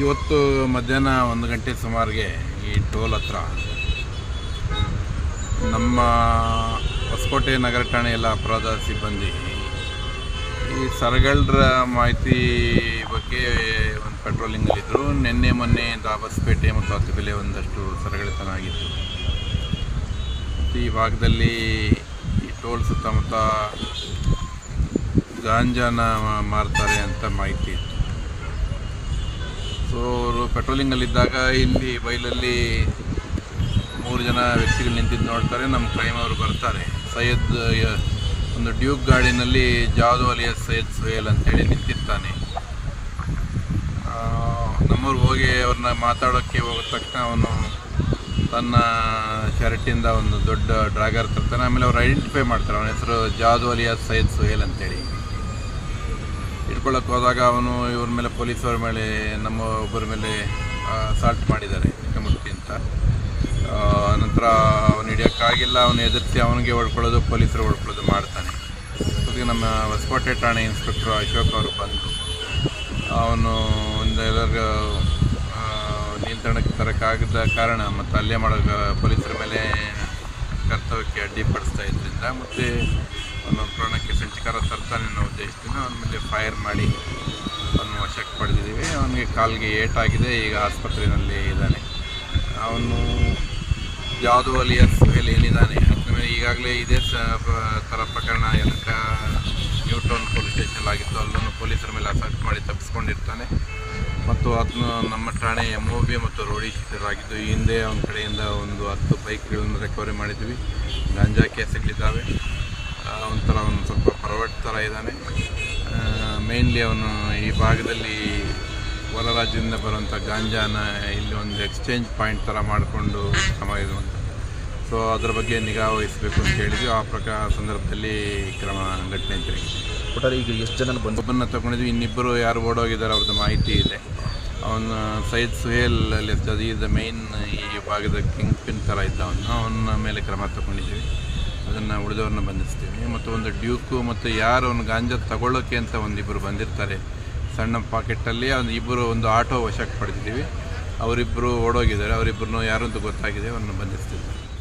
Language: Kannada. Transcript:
ಇವತ್ತು ಮಧ್ಯಾಹ್ನ ಒಂದು ಗಂಟೆ ಸುಮಾರಿಗೆ ಈ ಟೋಲ್ ಹತ್ರ ನಮ್ಮ ಹೊಸಕೋಟೆ ನಗರ ಠಾಣೆಯಲ್ಲ ಅಪರಾಧ ಸಿಬ್ಬಂದಿ. ಈ ಸರಗಳ್ರ ಮಾಹಿತಿ ಬಗ್ಗೆ ಒಂದು ಪೆಟ್ರೋಲಿಂಗಲ್ಲಿದ್ದರು ನಿನ್ನೆ, ಮೊನ್ನೆ ದಾಬಸ್ಪೇಟೆ ಮತ್ತು ಹತ್ತುಬೆಲೆ ಒಂದಷ್ಟು ಸರಗಳಿತನ ಆಗಿತ್ತು. ಈ ಭಾಗದಲ್ಲಿ ಈ ಟೋಲ್ ಸುತ್ತಮುತ್ತ ಗಾಂಜಾನ ಮಾರ್ತಾರೆ ಅಂತ ಮಾಹಿತಿ ಇತ್ತು. ಸೊ ಅವರು ಪೆಟ್ರೋಲಿಂಗಲ್ಲಿದ್ದಾಗ ಇಲ್ಲಿ ಬೈಲಲ್ಲಿ ಮೂರು ಜನ ವ್ಯಕ್ತಿಗಳು ನಿಂತಿದ್ದು ನೋಡ್ತಾರೆ. ನಮ್ಮ ಕ್ರೈಮ್ ಅವರು ಬರ್ತಾರೆ. ಸೈಯದ್ ಒಂದು ಡ್ಯೂಕ್ ಗಾಡಿನಲ್ಲಿ ಜಾದು ಅಲಿಯಸ್ ಸೈಯದ್ ಸುಹೇಲ್ ಅಂತೇಳಿ ನಿಂತಿರ್ತಾನೆ. ಆ, ನಮ್ಮವ್ರು ಹೋಗಿ ಅವ್ರನ್ನ ಮಾತಾಡೋಕ್ಕೆ ಹೋಗಿದ ತಕ್ಷಣ ಅವನು ತನ್ನ ಶರ್ಟಿಂದ ಒಂದು ದೊಡ್ಡ ಡ್ರಾಗರ್ ತರ್ತಾನೆ. ಆಮೇಲೆ ಅವ್ರು ಐಡೆಂಟಿಫೈ ಮಾಡ್ತಾರೆ. ಅವನ ಹೆಸರು ಜಾದು ಅಲಿಯಾಸ್ ಸೈಯದ್ ಸುಹೇಲ್ ಅಂತೇಳಿ. ಇಟ್ಕೊಳ್ಳೋಕೆ ಹೋದಾಗ ಅವನು ಇವ್ರ ಮೇಲೆ ಪೊಲೀಸವ್ರ ಮೇಲೆ, ನಮ್ಮ ಒಬ್ಬರ ಮೇಲೆ ಸಾಲ್ಟ್ ಮಾಡಿದ್ದಾರೆ ಚಿಕ್ಕಮುಟ್ಟಿ ಅಂತ. ನಂತರ ಅವನು ಹಿಡಿಯೋಕ್ಕಾಗಿಲ್ಲ ಅವನು ಎದುರಿಸಿ ಅವನಿಗೆ ಹೊಡ್ಕೊಳ್ಳೋದು ಪೊಲೀಸರು ಹೊಡ್ಕೊಳ್ಳೋದು ಮಾಡ್ತಾನೆ. ಜೊತೆಗೆ ನಮ್ಮ ಹೊಸಕೋಟೆ ಠಾಣೆ ಇನ್ಸ್ಪೆಕ್ಟರ್ ಅಶೋಕ್ ಅವರು ಬಂದು ಅವನು ಒಂದು ಎಲ್ಲರಿಗೂ ನಿಯಂತ್ರಣಕ್ಕೆ ತರೋಕ್ಕಾಗದ ಕಾರಣ ಮತ್ತು ಅಲ್ಲೇ ಮಾಡೋ ಪೊಲೀಸರ ಮೇಲೆ ಕರ್ತವ್ಯಕ್ಕೆ ಅಡ್ಡಿಪಡಿಸ್ತಾ ಇದ್ದರಿಂದ ಮತ್ತು ಅವನು ಪ್ರಾಣಕ್ಕೆ ಸಂಚಕಾರ ತರ್ತಾನೆ ಅನ್ನೋ ಉದ್ದೇಶದಿಂದ ಅವನ ಮೇಲೆ ಫೈರ್ ಮಾಡಿ ಅವನು ವಶಕ್ಕೆ ಪಡೆದಿದ್ದೀವಿ. ಅವನಿಗೆ ಕಾಲಿಗೆ ಏಟಾಗಿದೆ, ಈಗ ಆಸ್ಪತ್ರೆಯಲ್ಲಿ ಇದ್ದಾನೆ. ಅವನು ಯಾವುದು ಅಲಿಯಸ್ ಮೇಲೆ ಏನಿದ್ದಾನೆ ಅದನ್ನ ಈಗಾಗಲೇ ಇದೇ ಥರ ಪ್ರಕರಣ ಯಲಕ ನ್ಯೂ ಟೌನ್ ಪೊಲೀಸ್ ಸ್ಟೇಷನ್ ಆಗಿತ್ತು. ಅಲ್ಲೂ ಪೊಲೀಸರ ಮೇಲೆ ಅಸಲ್ಟ್ ಮಾಡಿ ತಪ್ಪಿಸ್ಕೊಂಡಿರ್ತಾನೆ. ಮತ್ತು ಅದನ್ನು ನಮ್ಮ ಠಾಣೆ ಎಂ ಒ ಬಿ ಮತ್ತು ರೋಡಿ ಆಗಿದ್ದು, ಈ ಹಿಂದೆ ಅವನ ಕಡೆಯಿಂದ ಒಂದು ಹತ್ತು ಬೈಕ್ಗಳನ್ನು ರೆಕವರಿ ಮಾಡಿದ್ವಿ. ಗಾಂಜಾ ಕೇಸ್ಗಳಿದ್ದಾವೆ ಒಂಥರ ಒಂದು ಸ್ವಲ್ಪ ಪರ್ವಟ್ ಥರ ಇದ್ದಾನೆ. ಮೇನ್ಲಿ ಅವನು ಈ ಭಾಗದಲ್ಲಿ ಹೊರ ರಾಜ್ಯದಿಂದ ಬರುವಂಥ ಗಾಂಜಾನ ಇಲ್ಲಿ ಒಂದು ಎಕ್ಸ್ಚೇಂಜ್ ಪಾಯಿಂಟ್ ಥರ ಮಾಡಿಕೊಂಡು ಕ್ರಮ ಅಂತ ಸೊ ಅದ್ರ ಬಗ್ಗೆ ನಿಗಾ ವಹಿಸಬೇಕು ಅಂತ ಹೇಳಿದ್ವಿ. ಆ ಪ್ರಕಾರ ಸಂದರ್ಭದಲ್ಲಿ ಕ್ರಮ ಘಟನೆ ಜರುಗಿದೆ ಒಟ್ಟಾರೆ ಈಗ ಎಷ್ಟು ಜನ ಬಂದು ಒಬ್ಬನ್ನ ತಗೊಂಡಿದ್ವಿ. ಇನ್ನಿಬ್ಬರು ಯಾರು ಓಡೋಗಿದ್ದಾರೆ ಅವ್ರದ್ದು ಮಾಹಿತಿ ಇದೆ. ಅವನ ಸೈದ್ ಸುಹೇಲ್ ಅಲ್ಲಿ ಈ ದ ಮೈನ್ ಈ ಭಾಗದ ಕಿಂಗ್ ಪಿನ್ ಥರ ಇದ್ದ ಅವನು ಅವನ ಮೇಲೆ ಕ್ರಮ ತಗೊಂಡಿದ್ದೀವಿ ಅದನ್ನು ಉಳಿದವ್ರನ್ನ ಬಂಧಿಸ್ತೀವಿ. ಮತ್ತು ಒಂದು ಡ್ಯೂಕು ಮತ್ತು ಯಾರು ಅವನು ಗಾಂಜಾ ತಗೊಳ್ಳೋಕೆ ಅಂತ ಒಂದಿಬ್ಬರು ಬಂದಿರ್ತಾರೆ. ಸಣ್ಣ ಪಾಕೆಟಲ್ಲಿ ಒಂದು ಇಬ್ಬರು ಒಂದು ಆಟೋ ವಶಕ್ಕೆ ಪಡೆದಿದ್ದೀವಿ. ಅವರಿಬ್ಬರು ಓಡೋಗಿದ್ದಾರೆ. ಅವರಿಬ್ಬರನ್ನು ಯಾರು ಗೊತ್ತಾಗಿದೆ, ಅವರನ್ನು ಬಂಧಿಸ್ತಿದ್ದಾರೆ.